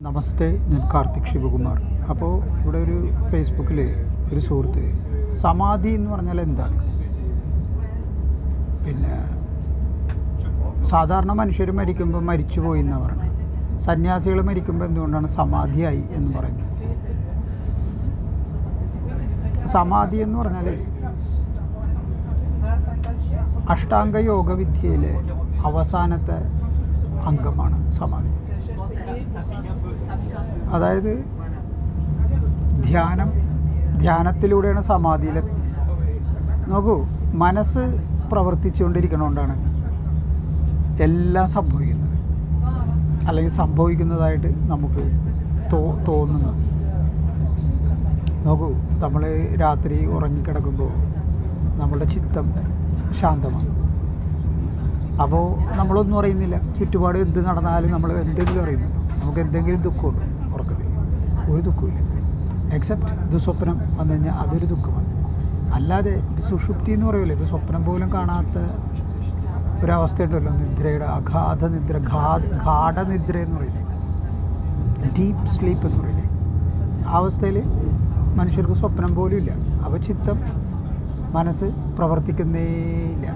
നമസ്തേ ഞാൻ കാർത്തിക് ശിവകുമാർ. അപ്പോൾ ഇവിടെ ഒരു ഫേസ്ബുക്കിൽ ഒരു സുഹൃത്ത് സമാധി എന്ന് പറഞ്ഞാൽ എന്താണ്? പിന്നെ സാധാരണ മനുഷ്യർ മരിക്കുമ്പോൾ മരിച്ചു പോയി എന്നാണ് പറഞ്ഞത് സന്യാസികൾ മരിക്കുമ്പോൾ എന്തുകൊണ്ടാണ് സമാധിയായി എന്ന് പറയുന്നത്? സമാധി എന്ന് പറഞ്ഞാൽ അഷ്ടാംഗ യോഗ വിദ്യയിലെ അവസാനത്തെ അംഗമാണ് സമാധി. അതായത് ധ്യാനം ധ്യാനത്തിലൂടെയാണ് സമാധിയിൽ നോക്കൂ മനസ്സ് പ്രവർത്തിച്ചുകൊണ്ടിരിക്കണോണ്ടാണ് എല്ലാം സംഭവിക്കുന്നത്. അല്ലെങ്കിൽ സംഭവിക്കുന്നതായിട്ട് നമുക്ക് തോ തോന്നുന്നത്. നോക്കൂ നമ്മൾ രാത്രി ഉറങ്ങിക്കിടക്കുമ്പോൾ നമ്മളുടെ ചിത്തം ശാന്തമാണ് അപ്പോൾ നമ്മളൊന്നും അറിയുന്നില്ല. ചുറ്റുപാട് എന്ത് നടന്നാലും നമ്മൾ എന്തെങ്കിലും അറിയുന്നുണ്ടോ നമുക്ക് എന്തെങ്കിലും ദുഃഖമുണ്ടോ? ഉറക്കത്തിൽ ഒരു ദുഃഖമില്ല എക്സെപ്റ്റ് ദുസ്വപ്നം വന്നു കഴിഞ്ഞാൽ അതൊരു ദുഃഖമാണ്. അല്ലാതെ സുഷുപ്തി എന്ന് പറയുമല്ലോ ഇത് സ്വപ്നം പോലും കാണാത്ത ഒരവസ്ഥയുണ്ടല്ലോ. നിദ്രയുടെ അഗാധ നിദ്ര ഗാഠനിദ്ര എന്ന് പറയില്ലേ? ഡീപ്പ് സ്ലീപ്പ് എന്ന് പറയില്ലേ? ആ അവസ്ഥയിൽ മനുഷ്യർക്ക് സ്വപ്നം പോലും ഇല്ല. അപ്പോൾ ചിത്തം മനസ്സ് പ്രവർത്തിക്കുന്നേയില്ല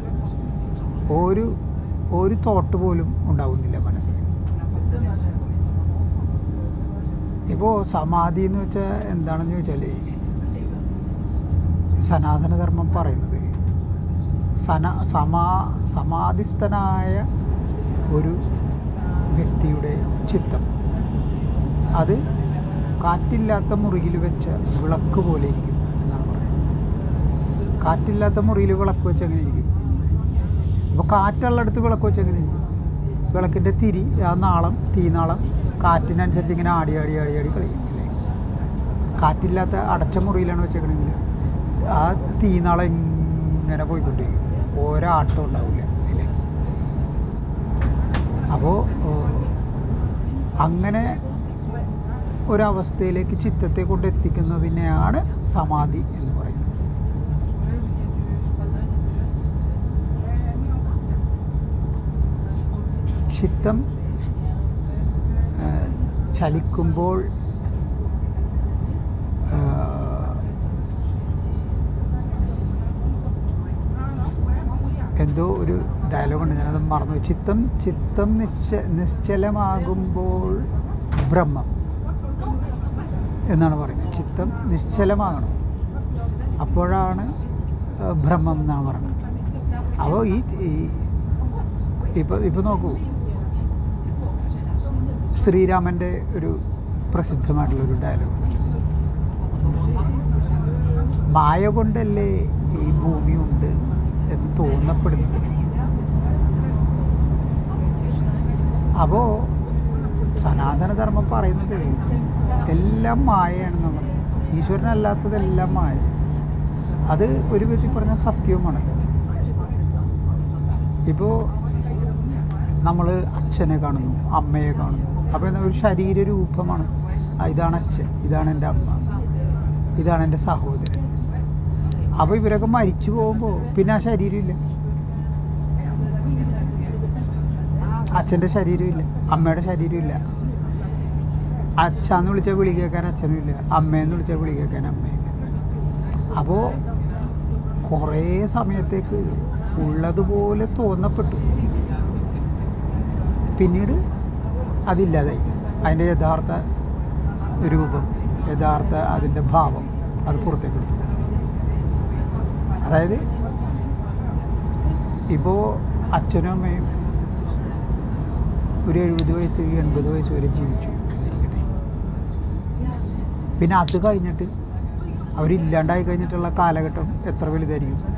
ഒരു ഒരു തോട്ട് പോലും ഉണ്ടാവുന്നില്ല മനസ്സിൽ ഇപ്പോൾ സമാധി എന്ന് വെച്ചാൽ എന്താണെന്ന് ചോദിച്ചാൽ സനാതനധർമ്മം പറയുന്നത് സന സമാ സമാധിസ്ഥനായ ഒരു വ്യക്തിയുടെ ചിത്തം അത് കാറ്റില്ലാത്ത മുറിയിൽ വെച്ച വിളക്ക് പോലെ ഇരിക്കും എന്നാണ് പറയുന്നത്. കാറ്റില്ലാത്ത മുറിയിൽ വിളക്ക് വെച്ച് എങ്ങനെ ഇരിക്കും? അപ്പോൾ കാറ്റുള്ളിടത്ത് വിളക്ക് വെച്ച് എങ്ങനെ ഇരിക്കും? വിളക്കിന്റെ തിരി ആ നാളം തീനാളം കാറ്റിനനുസരിച്ച് ഇങ്ങനെ ആടി ആടി ആടി ആടി കളിക്കും. ഇല്ലേ? കാറ്റില്ലാത്ത അടച്ച മുറിയിലാണ് വെച്ചേക്കണമെങ്കിൽ ആ തീനാളെ ഇങ്ങനെ പോയിക്കൊണ്ടിരിക്കും. ഒരാട്ടം ഉണ്ടാവില്ല ഇല്ലേ? അപ്പോൾ അങ്ങനെ ഒരവസ്ഥയിലേക്ക് ചിത്തത്തെ കൊണ്ട് എത്തിക്കുന്നതിനെയാണ് സമാധി എന്ന് പറയുന്നത്. ചിത്തം ചലിക്കുമ്പോൾ എന്തോ ഒരു ഡയലോഗുണ്ട് ഞാനത് മറന്നു ചിത്തം ചിത്തം നിശ്ച നിശ്ചലമാകുമ്പോൾ ബ്രഹ്മം എന്നാണ് പറയുന്നത്. ചിത്തം നിശ്ചലമാകണം. അപ്പോഴാണ് ബ്രഹ്മം എന്നാണ് പറയുന്നത്. അപ്പോൾ ഈ ഇപ്പോൾ ഇപ്പോൾ നോക്കൂ. ശ്രീരാമന്റെ ഒരു പ്രസിദ്ധമായിട്ടുള്ളൊരു ഡയലോഗ് മായ കൊണ്ടല്ലേ ഈ ഭൂമി ഉണ്ട് എന്ന് തോന്നപ്പെടുന്നത്? അപ്പോൾ സനാതനധർമ്മം പറയുന്നത് എല്ലാം മായയാണെന്ന് പറയുന്നത്. ഈശ്വരനല്ലാത്തതെല്ലാം മായ. അത് ഒരു വിധത്തിൽ പറഞ്ഞ സത്യവുമാണ് ഇപ്പോൾ നമ്മൾ അച്ഛനെ കാണുന്നു അമ്മയെ കാണുന്നു അപ്പോൾ ഒരു ശരീര രൂപമാണ് ഇതാണ് അച്ഛൻ ഇതാണ് എന്റെ അമ്മ ഇതാണ് എന്റെ സഹോദരൻ. അപ്പോൾ ഇവരൊക്കെ മരിച്ചു പോകുമ്പോൾ പിന്നെ ആ ശരീരമില്ല. അച്ഛന്റെ ശരീരമില്ല അമ്മയുടെ ശരീരമില്ല. അച്ഛന്ന് വിളിച്ചാൽ വിളി കേൾക്കാൻ അച്ഛനുമില്ല അമ്മയെന്ന് വിളിച്ചാൽ വിളി കേൾക്കാൻ അമ്മയില്ല. അപ്പോൾ കുറേ സമയത്തേക്ക് ഉള്ളതുപോലെ തോന്നപ്പെട്ടു. പിന്നീട് അതില്ലാതായി. അതിന്റെ യഥാർത്ഥ രൂപം യഥാർത്ഥ അതിന്റെ ഭാവം അത് പുറത്തേക്ക് എടുക്കും അതായത് ഇപ്പോൾ അച്ഛനും അമ്മയും ഒരു എഴുപത് വയസ്സ് എൺപത് വയസ്സ് വരെ ജീവിച്ചു. എന്നിരിക്കട്ടെ പിന്നെ അത് കഴിഞ്ഞിട്ട് അവരില്ലാണ്ടായി കഴിഞ്ഞിട്ടുള്ള കാലഘട്ടം എത്ര വലുതായിരിക്കും?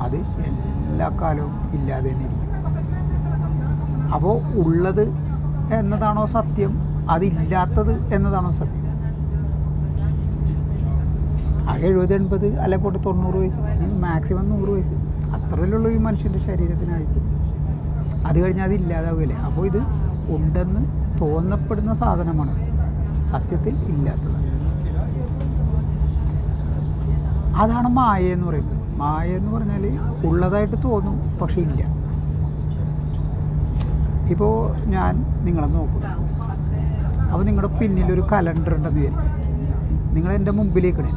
അത് എല്ലാ കാലവും ഇല്ലാതെ തന്നെ ഇരിക്കും. അപ്പോൾ ഉള്ളത് എന്നതാണോ സത്യം? അതില്ലാത്തത് എന്നതാണോ സത്യം? ആ എഴുപത് എൺപത് അല്ലെ പോട്ട് തൊണ്ണൂറ് വയസ്സ്. മാക്സിമം നൂറ് വയസ്സ്. അത്രയല്ലുള്ളൂ ഈ മനുഷ്യന്റെ ശരീരത്തിന് ആയുസ് അത് കഴിഞ്ഞാൽ അത് ഇല്ലാതാവുകയല്ലേ. അപ്പോൾ ഇത് ഉണ്ടെന്ന് തോന്നപ്പെടുന്ന സാധനമാണ്. സത്യത്തിൽ ഇല്ലാത്തത്. അതാണ് മായ എന്ന് പറയുന്നത്. മായ എന്ന് പറഞ്ഞാൽ ഉള്ളതായിട്ട് തോന്നും പക്ഷെ ഇല്ല. ഇപ്പോൾ ഞാൻ നിങ്ങളെ നോക്കും. അപ്പോൾ നിങ്ങളുടെ പിന്നിലൊരു കലണ്ടർ ഉണ്ടെന്ന് വിചാരിക്കും നിങ്ങൾ എന്റെ മുമ്പിലേക്കിടെ.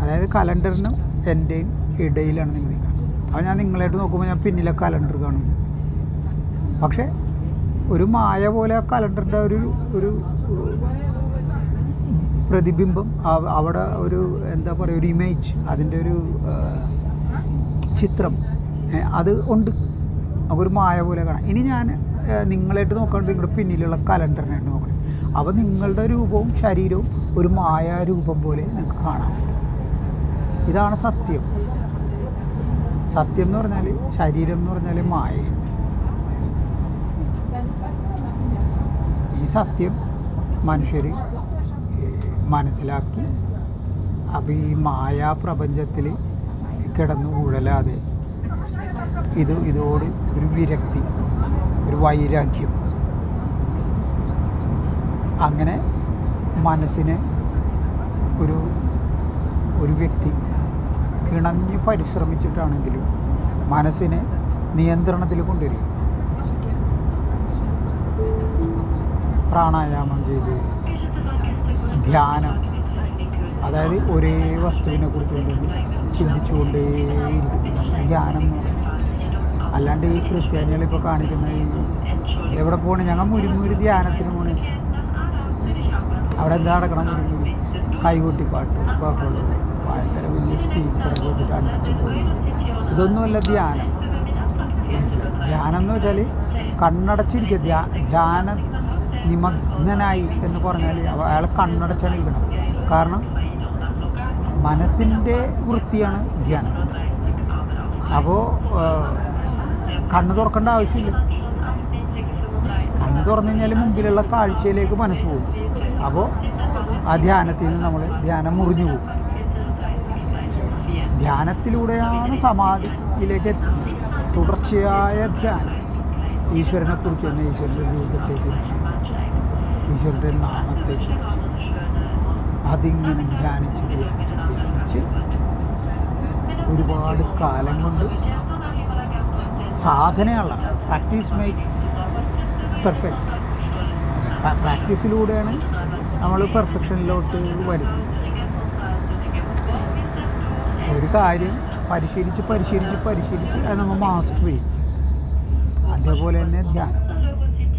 അതായത് കലണ്ടറിനും എന്റെയും ഇടയിലാണ് നിങ്ങൾ നിൽക്കുന്നത് അപ്പോൾ ഞാൻ നിങ്ങളായിട്ട് നോക്കുമ്പോൾ ഞാൻ പിന്നിലെ കലണ്ടർ കാണും. പക്ഷേ ഒരു മായ പോലെ ആ കലണ്ടറിന്റെ ഒരു ഒരു പ്രതിബിംബം അവ- അവിടെ ഒരു എന്താ പറയുക ഒരു ഇമേജ് അതിന്റെ ഒരു ചിത്രം അത് ഉണ്ട്. ഒരു മായ പോലെ കാണാം. ഇനി ഞാൻ നിങ്ങളായിട്ട് നോക്കാണ്ട് നിങ്ങളുടെ പിന്നിലുള്ള കലണ്ടറിനായിട്ട് നോക്കണം. അപ്പോൾ നിങ്ങളുടെ രൂപവും ശരീരവും ഒരു മായാരൂപം പോലെ നിങ്ങൾക്ക് കാണാൻ പറ്റും. ഇതാണ് സത്യം. സത്യം എന്ന് പറഞ്ഞാൽ ശരീരം എന്ന് പറഞ്ഞാൽ മായ. ഈ സത്യം മനുഷ്യർ മനസ്സിലാക്കി. അപ്പോൾ ഈ മായാ പ്രപഞ്ചത്തിൽ കിടന്നു ഉഴലാതെ ഇത് ഇതോട് ഒരു വിരക്തി. ഒരു വൈരാഗ്യം. അങ്ങനെ മനസ്സിന് ഒരു ഒരു വ്യക്തി കിണഞ്ഞ് പരിശ്രമിച്ചിട്ടാണെങ്കിലും മനസ്സിനെ നിയന്ത്രണത്തിൽ കൊണ്ടുവരിക. പ്രാണായാമം ചെയ്ത് ധ്യാനം. അതായത് ഒരേ വസ്തുവിനെ കുറിച്ചുകൊണ്ട് ചിന്തിച്ചുകൊണ്ടേയിരിക്കുന്നു. ധ്യാനം എന്ന് പറയുന്നത് അല്ലാണ്ട് ഈ ക്രിസ്ത്യാനികൾ ഇപ്പോൾ കാണിക്കുന്ന ഈ എവിടെ പോകണം ഞങ്ങൾ മുരുമുരു ധ്യാനത്തിന് പോണ്. അവിടെ എന്താ നടക്കണം മുരുമുരു പാട്ട് ബഹളം ഭയങ്കര വലിയ സ്പീക്കറൊക്കെ വെച്ചിട്ട് അടിച്ചു പോയി ഇതൊന്നുമല്ല ധ്യാനം. ധ്യാനം എന്ന് വെച്ചാൽ കണ്ണടച്ചിരിക്കുക. ധ്യാ ധ്യാന നിമഗ്നനായി എന്ന് പറഞ്ഞാൽ അയാൾ കണ്ണടച്ചാണ് ഇരിക്കണം കാരണം മനസ്സിന്റെ വൃത്തിയാണ് ധ്യാനം. അപ്പോൾ കണ്ണ് തുറക്കേണ്ട ആവശ്യമില്ല. കണ്ണ് തുറന്നു കഴിഞ്ഞാൽ മുമ്പിലുള്ള കാഴ്ചയിലേക്ക് മനസ്സ് പോകും. അപ്പോൾ ആ ധ്യാനത്തിൽ നിന്ന് നമ്മൾ ധ്യാനം മുറിഞ്ഞു പോകും. ധ്യാനത്തിലൂടെയാണ് സമാധിയിലേക്ക് എത്തുന്നത്. തുടർച്ചയായ ധ്യാനം. ഈശ്വരനെ കുറിച്ച് തന്നെ ഈശ്വരന്റെ രൂപത്തെക്കുറിച്ച് ഈശ്വരന്റെ നാമത്തെക്കുറിച്ച്. അതിങ്ങനെ ധ്യാനിച്ച് ധ്യാനിച്ച് ധ്യാനിച്ച് ഒരുപാട് കാലം കൊണ്ട് സാധനയുള്ള പ്രാക്ടീസ് മേക്സ് പെർഫെക്റ്റ് പ്രാക്ടീസിലൂടെയാണ് നമ്മൾ പെർഫെക്ഷനിലോട്ട് വരുന്നത്. ഒരു കാര്യം പരിശീലിച്ച് പരിശീലിച്ച് പരിശീലിച്ച് അത് നമ്മൾ മാസ്റ്റർ ചെയ്യും. അതേപോലെ തന്നെ ധ്യാനം.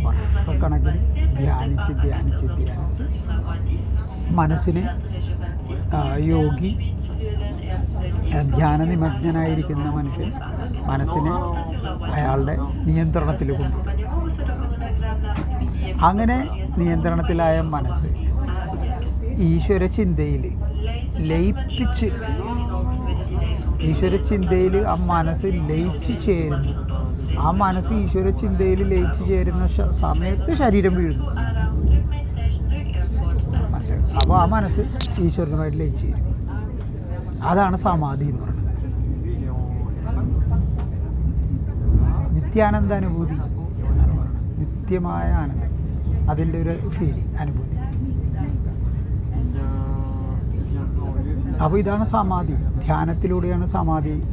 വർഷക്കണക്കിന് ധ്യാനിച്ച് ധ്യാനിച്ച് ധ്യാനിച്ച് മനസ്സിനെ യോഗി ആ, ധ്യാന നിമഗ്നനായിരിക്കുന്ന മനുഷ്യൻ മനസ്സിനെ അയാളുടെ നിയന്ത്രണത്തിൽ കൊണ്ടുവരും. അങ്ങനെ നിയന്ത്രണത്തിലായ മനസ്സ് ഈശ്വര ചിന്തയിൽ ലയിപ്പിച്ച് ഈശ്വര ചിന്തയിൽ ആ മനസ്സ് ലയിച്ചു ചേരുന്നു. ആ മനസ്സ് ഈശ്വര ചിന്തയിൽ ലയിച്ചു ചേരുന്ന സമയത്ത് ശരീരം വീഴുന്നു. അപ്പോൾ ആ മനസ്സ് ഈശ്വരനുമായിട്ട് ലയിച്ചു ചേരും. അതാണ് സമാധി എന്ന് പറയുന്നത്. നിത്യാനന്ദ അനുഭൂതി എന്നാണ് പറയുന്നത്. നിത്യമായ ആനന്ദം. അതിന്റെ ഒരു ഫീലിംഗ് അനുഭൂതി. അപ്പോൾ ഇതാണ് സമാധി. ധ്യാനത്തിലൂടെയാണ് സമാധി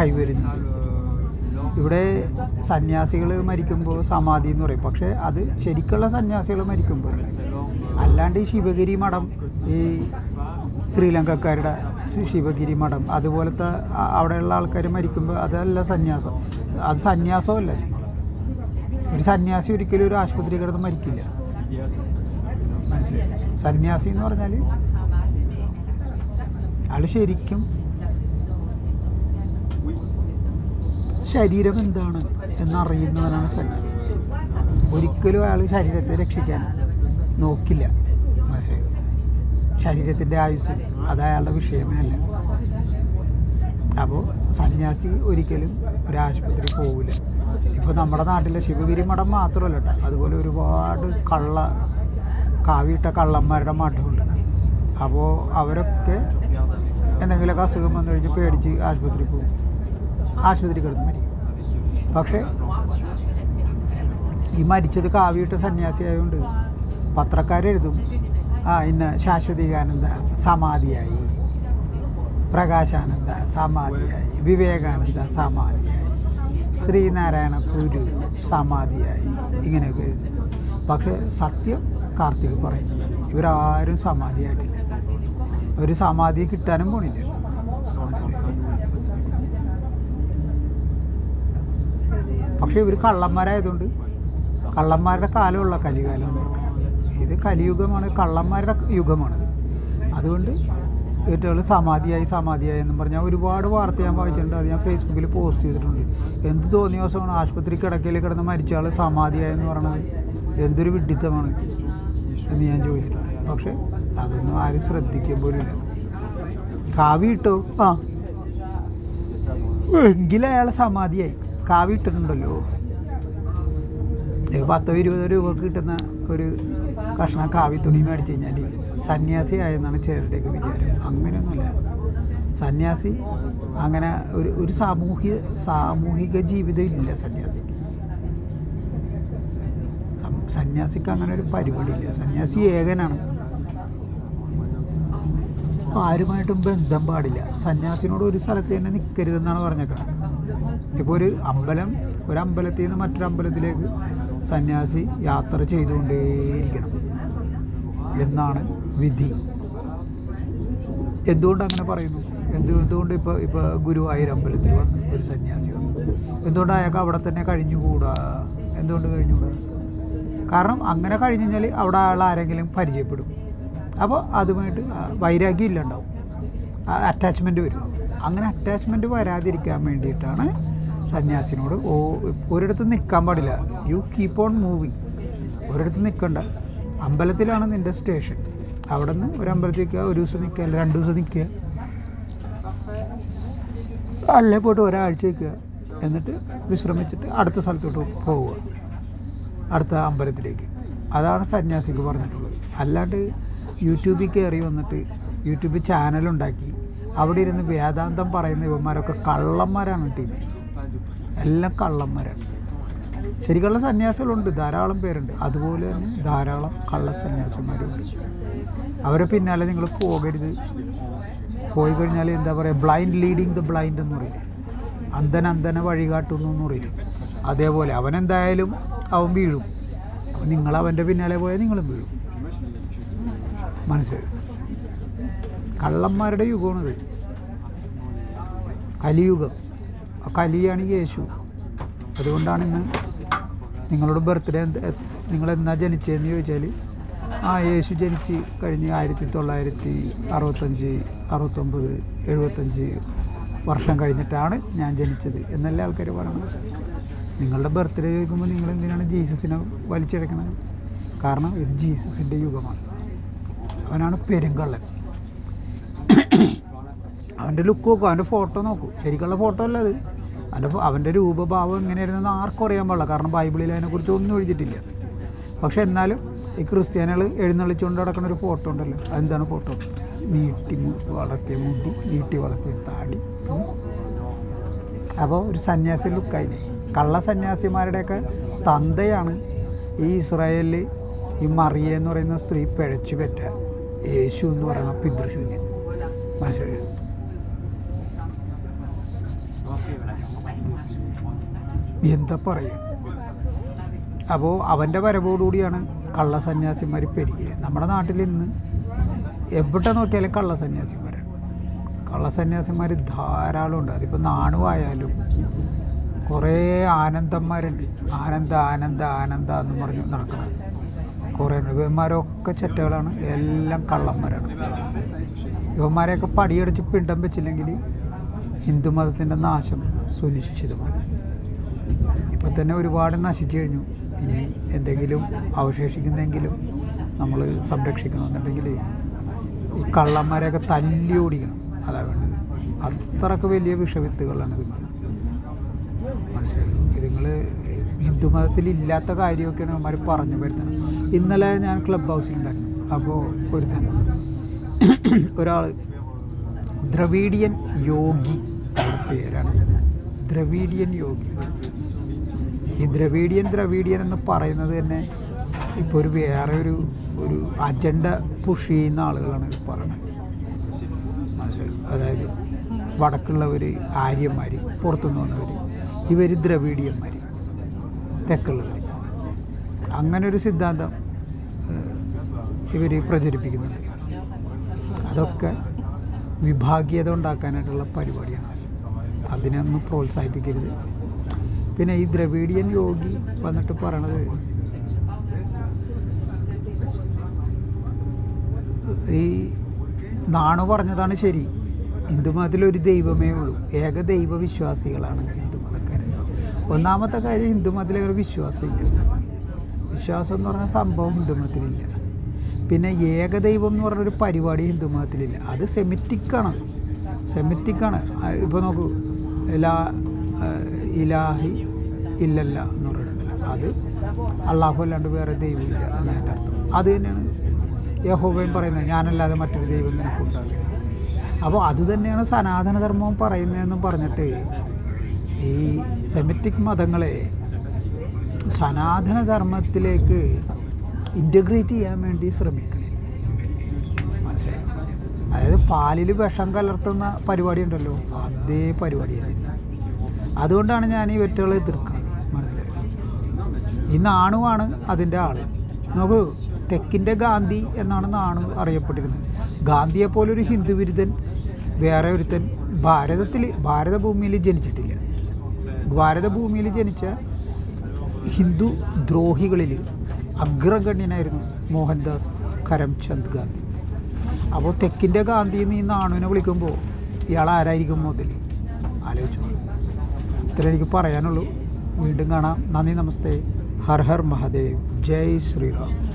കൈവരുന്നത്. ഇവിടെ സന്യാസികൾ മരിക്കുമ്പോൾ സമാധി എന്ന് പറയും. പക്ഷേ അത് ശരിക്കുള്ള സന്യാസികൾ മരിക്കുമ്പോൾ അല്ലാണ്ട് ഈ ശിവഗിരി മഠം ഈ ശ്രീലങ്കക്കാരുടെ ശിവഗിരി മഠം. അതുപോലത്തെ അവിടെയുള്ള ആൾക്കാർ മരിക്കുമ്പോൾ അതല്ല സന്യാസം. അത് സന്യാസമല്ല. ഒരു സന്യാസി ഒരിക്കലും ഒരു ആശുപത്രി കിടന്ന് മരിക്കില്ല. സന്യാസി എന്ന് പറഞ്ഞാൽ ആൾ ശരിക്കും ശരീരം എന്താണ് എന്നറിയുന്നവനാണ് സന്യാസി. ഒരിക്കലും അയാൾ ശരീരത്തെ രക്ഷിക്കാൻ നോക്കില്ല. മനസ്സിലായോ? ശരീരത്തിന്റെ ആയുസ് അത് അയാളുടെ വിഷയമേ അല്ല. അപ്പോൾ സന്യാസി ഒരിക്കലും ഒരു ആശുപത്രി പോകില്ല ഇപ്പോൾ നമ്മുടെ നാട്ടിലെ ശിവഗിരി മഠം മാത്രമല്ല കേട്ടോ. അതുപോലെ ഒരുപാട് കള്ള കാവിയിട്ട കള്ളന്മാരുടെ മഠമുണ്ട്. അപ്പോൾ അവരൊക്കെ എന്തെങ്കിലുമൊക്കെ അസുഖം വന്നു കഴിഞ്ഞ് പേടിച്ച് ആശുപത്രി പോകും. ആശുപത്രി കിടന്ന് മരിക്കും. പക്ഷേ ഈ മരിച്ചത് കാവിയിട്ട സന്യാസി ആയതുകൊണ്ട് പത്രക്കാരെഴുതും ആ ഇന്ന് ശാശ്വതികാനന്ദ സമാധിയായി. പ്രകാശാനന്ദ സമാധിയായി. വിവേകാനന്ദ സമാധിയായി. ശ്രീനാരായണ ഗുരു സമാധിയായി. ഇങ്ങനെയൊക്കെ എഴുതി. പക്ഷേ സത്യം കാർത്തിക് പറയുന്നത്. ഇവരാരും സമാധിയായിട്ടില്ല. ഒരു സമാധി കിട്ടാനും പോണില്ല. പക്ഷെ ഇവർ കള്ളന്മാരായതുകൊണ്ട് കള്ളന്മാരുടെ കാലമുള്ള കലികാലം എന്ന്. ഇത് കലിയുഗമാണ് കള്ളന്മാരുടെ യുഗമാണ്. അതുകൊണ്ട് ഏറ്റവും സമാധിയായി സമാധിയായി എന്നും പറഞ്ഞാൽ ഒരുപാട് വാർത്ത ഞാൻ വായിച്ചിട്ടുണ്ട് അത് ഞാൻ ഫേസ്ബുക്കിൽ പോസ്റ്റ് ചെയ്തിട്ടുണ്ട്. എന്ത് തോന്നിയ ദിവസമാണ് ആശുപത്രി കിടക്കയിൽ കിടന്ന് മരിച്ച ആൾ സമാധിയായെന്ന് പറയണത്? എന്തൊരു വിഡിത്തമാണ് എന്ന് ഞാൻ ചോദിച്ചിട്ടുണ്ട്. പക്ഷേ അതൊന്നും ആരും ശ്രദ്ധിക്കാൻ പോലില്ല കാവി ഇട്ടോ. ആ. എങ്കിലും അയാൾ സമാധിയായി. കാവി ഇട്ടിട്ടുണ്ടല്ലോ. പത്തോ ഇരുപതോ രൂപ കിട്ടുന്ന ഒരു കഷ്ണം കാവി തുണി മേടിച്ച് കഴിഞ്ഞാൽ സന്യാസി ആയെന്നാണ് ചിലരുടെയൊക്കെ വിചാരം. അങ്ങനെയൊന്നുമില്ല. സന്യാസി അങ്ങനെ ഒരു ഒരു സാമൂഹിക സാമൂഹിക ജീവിതം ഇല്ല സന്യാസിക്ക്. സന്യാസിക്ക് അങ്ങനെ ഒരു പരിപാടിയില്ല സന്യാസി ഏകനാണ്. ആരുമായിട്ടും ബന്ധം പാടില്ല. സന്യാസിനോട് ഒരു സ്ഥലത്ത് തന്നെ നിൽക്കരുതെന്നാണ് പറഞ്ഞേക്കുന്നത് ഇപ്പോൾ ഒരു അമ്പലം ഒരു അമ്പലത്തിൽ നിന്ന് മറ്റൊരു അമ്പലത്തിലേക്ക് സന്യാസി യാത്ര ചെയ്തുകൊണ്ടേയിരിക്കണം. എന്നാണ് വിധി. എന്തുകൊണ്ട് അങ്ങനെ പറയുന്നു? എന്തുകൊണ്ട് ഇപ്പോൾ ഇപ്പോൾ ഗുരുവായൂർ അമ്പലത്തിൽ വന്ന് ഒരു സന്യാസി വന്നു? എന്തുകൊണ്ട് അയാൾക്ക് അവിടെ തന്നെ കഴിഞ്ഞുകൂടാ? എന്തുകൊണ്ട് കഴിഞ്ഞുകൂടാ? കാരണം അങ്ങനെ കഴിഞ്ഞു കഴിഞ്ഞാൽ അവിടെ ആൾ ആരെങ്കിലും പരിചയപ്പെടും. അപ്പോൾ അതുമായിട്ട് വൈരാഗ്യം ഇല്ലാണ്ടാവും. അറ്റാച്ച്മെന്റ് വരും. അങ്ങനെ അറ്റാച്ച്മെന്റ് വരാതിരിക്കാൻ വേണ്ടിയിട്ടാണ് സന്യാസിനോട് ഓ ഒരിടത്ത് നിൽക്കാൻ പാടില്ല. യു കീപ്പ് ഓൺ മൂവിങ് ഒരിടത്ത് നിൽക്കണ്ട അമ്പലത്തിലാണ് നിന്റെ സ്റ്റേഷൻ. അവിടെ നിന്ന് ഒരു അമ്പലത്തിൽ നിൽക്കുക ഒരു ദിവസം നിൽക്കുക അല്ല രണ്ട് ദിവസം നിൽക്കുക. അല്ലേ പോയിട്ട് ഒരാഴ്ച നിൽക്കുക. എന്നിട്ട് വിശ്രമിച്ചിട്ട് അടുത്ത സ്ഥലത്തോട്ട് പോവുക. അടുത്ത അമ്പലത്തിലേക്ക്. അതാണ് സന്യാസിക്ക് പറഞ്ഞിട്ടുള്ളത്. അല്ലാണ്ട് യൂട്യൂബിൽ കയറി വന്നിട്ട് യൂട്യൂബിൽ ചാനലുണ്ടാക്കി അവിടെ ഇരുന്ന് വേദാന്തം പറയുന്ന ഇവന്മാരൊക്കെ കള്ളന്മാരാണ് ടീം. എല്ലാം കള്ളന്മാരാണ്. ശരിക്കുള്ള സന്യാസികളുണ്ട് ധാരാളം പേരുണ്ട്. അതുപോലെ തന്നെ ധാരാളം കള്ള സന്യാസിമാരുണ്ട് അവരെ പിന്നാലെ നിങ്ങൾ പോകരുത്. പോയി കഴിഞ്ഞാൽ എന്താ പറയുക ബ്ലൈൻഡ് ലീഡിങ് ദ ബ്ലൈൻഡ് എന്ന് പറയും. അന്ധൻ അന്ധനെ വഴി കാട്ടുന്നു എന്ന് പറയില്ലേ അതേപോലെ അവൻ എന്തായാലും അവൻ വീഴും. അപ്പം നിങ്ങൾ അവന്റെ പിന്നാലെ പോയാൽ നിങ്ങളും വീഴും. മനസ്സിലായി? കള്ളന്മാരുടെ യുഗമാണത്. കലിയുഗം. കലിയാണ് യേശു. അതുകൊണ്ടാണ് ഇന്ന് നിങ്ങളോട് ബർത്ത്ഡേ നിങ്ങൾ എന്നാ ജനിച്ചതെന്ന് ചോദിച്ചാൽ ആ യേശു ജനിച്ച് കഴിഞ്ഞ് ആയിരത്തി തൊള്ളായിരത്തി അറുപത്തഞ്ച് അറുപത്തൊമ്പത് എഴുപത്തഞ്ച് വർഷം കഴിഞ്ഞിട്ടാണ് ഞാൻ ജനിച്ചത് എന്നല്ല ആൾക്കാർ പറയുന്നത്. നിങ്ങളുടെ ബർത്ത്ഡേ ചോദിക്കുമ്പോൾ നിങ്ങൾ എന്തിനാണ് ജീസസിനെ വലിച്ചെടുക്കുന്നത് കാരണം ഇത് ജീസസിന്റെ യുഗമാണ്. അവനാണ് പെരുങ്കള്ളൻ. അവന്റെ ലുക്ക് നോക്കൂ അവന്റെ ഫോട്ടോ നോക്കൂ. ശരിക്കുള്ള ഫോട്ടോ അല്ല അത്. അവന്റെ ഫോ- അവന്റെ രൂപഭാവം എങ്ങനെയായിരുന്നെന്ന് ആർക്കും അറിയാൻ പാടില്ല. കാരണം ബൈബിളിൽ അതിനെക്കുറിച്ച് ഒന്നും എഴുതിയിട്ടില്ല. പക്ഷെ എന്നാലും ഈ ക്രിസ്ത്യാനികൾ എഴുന്നള്ളിച്ചുകൊണ്ട് നടക്കുന്ന ഒരു ഫോട്ടോ ഉണ്ടല്ലോ. അതെന്താണ് ഫോട്ടോ? നീട്ടി വളർത്തിയ മുടി നീട്ടി വളർത്തിയ താടി. അപ്പോൾ ഒരു സന്യാസി ലുക്കായി കള്ള സന്യാസിമാരുടെയൊക്കെ തന്തയാണ് ഈ ഇസ്രായേലിൽ ഈ മറിയ എന്ന് പറയുന്ന സ്ത്രീ പിഴച്ചു പറ്റ യേശു എന്ന് പറയുന്ന പിതൃശൂന്യൻ. മനസ്സിലായോ? എന്താ പറയുക അപ്പോൾ അവന്റെ വരവോടുകൂടിയാണ് കള്ള സന്യാസിമാർ പെരുകിയത്. നമ്മുടെ നാട്ടിൽ ഇന്ന് എവിടെ നോക്കിയാലും കള്ള സന്യാസിമാരാണ് കള്ള സന്യാസിമാർ ധാരാളം ഉണ്ട് അതിപ്പോൾ നാണുവായാലും കുറേ ആനന്ദന്മാരുണ്ട്. ആനന്ദ ആനന്ദ ആനന്ദ എന്ന് പറഞ്ഞ് നടക്കുന്നത് കുറേ ഉണ്ട്. ഇവന്മാരൊക്കെ ചെറ്റകളാണ്. എല്ലാം കള്ളന്മാരാണ്. ഇവന്മാരെയൊക്കെ പടിയടിച്ച് പിണ്ടം വെച്ചില്ലെങ്കിൽ ഹിന്ദു മതത്തിന്റെ നാശം സുനിശ്ചിതമാണ് ഇപ്പം തന്നെ ഒരുപാട് നശിച്ചു കഴിഞ്ഞു. ഇനി എന്തെങ്കിലും അവശേഷിക്കുന്നെങ്കിലും നമ്മൾ സംരക്ഷിക്കണമെന്നുണ്ടെങ്കിൽ ഈ കള്ളന്മാരെയൊക്കെ തല്ലി ഓടിക്കണം. അതാ വേണ്ടത്. അത്രയ്ക്ക് വലിയ വിഷവിത്തുകളാണ് ഇത് മനസ്സിലായി? നിങ്ങൾ ഹിന്ദു മതത്തിൽ ഇല്ലാത്ത കാര്യമൊക്കെയാണ് അവന്മാർ പറഞ്ഞു വരുത്തണം ഇന്നലെ ഞാൻ ക്ലബ് ഹൗസിലുണ്ടായിരുന്നു. അപ്പോൾ ഒരുത്തൻ ഒരാൾ ദ്രവീഡിയൻ യോഗി പേരാണ്. ദ്രവീഡിയൻ യോഗി. ഈ ദ്രവീഡിയൻ ദ്രവീഡിയൻ എന്ന് പറയുന്നത് തന്നെ ഇപ്പോൾ ഒരു വേറെ ഒരു ഒരു അജണ്ട പുഷ് ചെയ്യുന്ന ആളുകളാണ് പറയുന്നത്. അതായത് വടക്കുള്ളവർ ആര്യന്മാർ പുറത്തുനിന്ന് വന്നവർ ഇവർ ദ്രവീഡിയന്മാർ തെക്കുള്ളവർ അങ്ങനെ ഒരു സിദ്ധാന്തം ഇവർ പ്രചരിപ്പിക്കുന്നുണ്ട്. അതൊക്കെ വിഭാഗീയത ഉണ്ടാക്കാനായിട്ടുള്ള പരിപാടിയാണ് അതിനെ ഒന്ന് പ്രോത്സാഹിപ്പിക്കരുത്. പിന്നെ ഈ ദ്രവീഡിയൻ യോഗി വന്നിട്ട് പറയണത് ഈ നാണു പറഞ്ഞതാണ് ശരി. ഹിന്ദുമതത്തിൽ ഒരു ദൈവമേ ഉള്ളൂ. ഏക ദൈവ വിശ്വാസികളാണ് ഹിന്ദുമതക്കാർ ഒന്നാമത്തെ കാര്യം ഹിന്ദുമതത്തിലേക്ക് അങ്ങനെ വിശ്വാസമില്ല. വിശ്വാസം എന്ന് പറഞ്ഞ സംഭവം ഹിന്ദുമതത്തിലില്ല. പിന്നെ ഏകദൈവം എന്ന് പറഞ്ഞൊരു പരിപാടി ഹിന്ദുമതത്തിലില്ല അത് സെമിറ്റിക്കാണ് സെമിറ്റിക്കാണ് ഇപ്പോൾ നോക്കൂ. ഇലാ ഇലാഹി ഇല്ലല്ല എന്ന് പറയുന്നത് അത് അള്ളാഹു അല്ലാണ്ട് വേറെ ദൈവമില്ല എന്നതിന്റെ അർത്ഥം. അത് തന്നെയാണ് യഹോബയും പറയുന്നത്. ഞാനല്ലാതെ മറ്റൊരു ദൈവം നിനക്കുണ്ടാകില്ല അപ്പോൾ അത് തന്നെയാണ് സനാതനധർമ്മവും പറയുന്നതെന്നും പറഞ്ഞിട്ട് ഈ സെമിറ്റിക് മതങ്ങളെ സനാതനധർമ്മത്തിലേക്ക് ഇന്റഗ്രേറ്റ് ചെയ്യാൻ വേണ്ടി ശ്രമിക്കണേ മനസ്സിലായോ? അതായത് പാലിൽ വിഷം കലർത്തുന്ന പരിപാടി ഉണ്ടല്ലോ അതേ പരിപാടി അതുകൊണ്ടാണ് ഞാൻ ഈ വെറ്റുകളെ എതിർക്കുന്നത് മനസ്സിലായി? ഈ നാണുവാണ് അതിന്റെ ആൾ. നോക്കൂ തെക്കിന്റെ ഗാന്ധി എന്നാണ് നാണു അറിയപ്പെട്ടിരുന്നത്. ഗാന്ധിയെ പോലൊരു ഹിന്ദു വിരുദ്ധൻ വേറെ ഒരുത്തൻ ഭാരതത്തിൽ ഭാരതഭൂമിയിൽ ജനിച്ചിട്ടില്ല. ഭാരതഭൂമിയിൽ ജനിച്ച ഹിന്ദു ദ്രോഹികളിൽ അഗ്രഗണ്യനായിരുന്നു മോഹൻദാസ് കരംചന്ദ് ഗാന്ധി. അപ്പോൾ തെക്കിന്റെ ഗാന്ധി എന്ന് ഈ നാണുവിനെ വിളിക്കുമ്പോൾ ഇയാൾ ആരായിരിക്കും മുതൽ? ആലോചിച്ചു ഇത്ര എനിക്ക് പറയാനുള്ളൂ. വീണ്ടും കാണാം. നന്ദി നമസ്തേ. ഹർ ഹർ മഹാദേവ്. ജയ് ശ്രീറാം.